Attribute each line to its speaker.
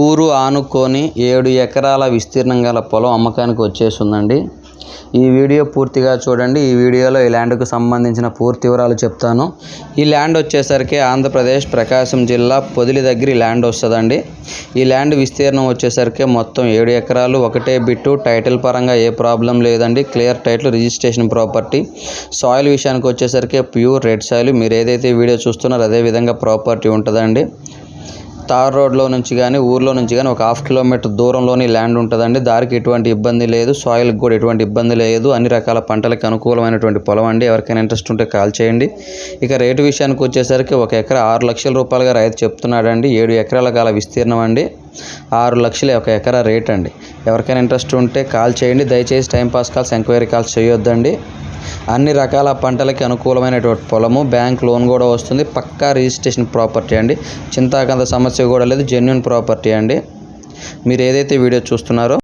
Speaker 1: ఊరు ఆనుకొని ఏడు ఎకరాల విస్తీర్ణం గల పొలం అమ్మకానికి వచ్చేసిందండి ఈ వీడియో పూర్తిగా చూడండి. ఈ వీడియోలో ఈ ల్యాండ్కు సంబంధించిన పూర్తి వివరాలు చెప్తాను. ఈ ల్యాండ్ వచ్చేసరికి ఆంధ్రప్రదేశ్ ప్రకాశం జిల్లా పొదిలి దగ్గర ఈ ల్యాండ్ వస్తుందండి. ఈ ల్యాండ్ విస్తీర్ణం వచ్చేసరికి మొత్తం ఏడు ఎకరాలు. ఒకటే బిట్టు. టైటిల్ పరంగా ఏ ప్రాబ్లం లేదండి. Clear title registration property. Soil విషయానికి వచ్చేసరికి ప్యూర్ రెడ్ సాయిల్. మీరు ఏదైతే వీడియో చూస్తున్నారో అదే విధంగా ప్రాపర్టీ ఉంటుందండి. తార్ రోడ్లో నుంచి కానీ ఊర్లో నుంచి కానీ ఒక హాఫ్ కిలోమీటర్ దూరంలోని ల్యాండ్ ఉంటుందండి. దారికి ఎటువంటి ఇబ్బంది లేదు. సాయిల్కి కూడా ఎటువంటి ఇబ్బంది లేదు. అన్ని రకాల పంటలకు అనుకూలమైనటువంటి పొలం అండి. ఎవరికైనా ఇంట్రెస్ట్ ఉంటే కాల్ చేయండి. ఇక రేటు విషయానికి వచ్చేసరికి ఒక ఎకరా ఆరు లక్షల రూపాయలుగా రైతు చెప్తున్నాడండి. ఏడు ఎకరాల కాల విస్తీర్ణం అండి. ఆరు లక్షలు ఒక ఎకరా రేట్ అండి. ఎవరికైనా ఇంట్రెస్ట్ ఉంటే కాల్ చేయండి. దయచేసి టైంపాస్ కాల్స్ ఎంక్వైరీ కాల్స్ చేయొద్దండి. అన్ని రకాల పంటలకి అనుకూలమైనటువంటి పొలము బ్యాంక్ లోన్ కూడా వస్తుంది. పక్కా రిజిస్ట్రేషన్ ప్రాపర్టీ అండి. చింతాకంత సమస్య కూడా లేదు జెన్యున్ ప్రాపర్టీ అండి. మీరు ఏదైతే వీడియో చూస్తున్నారో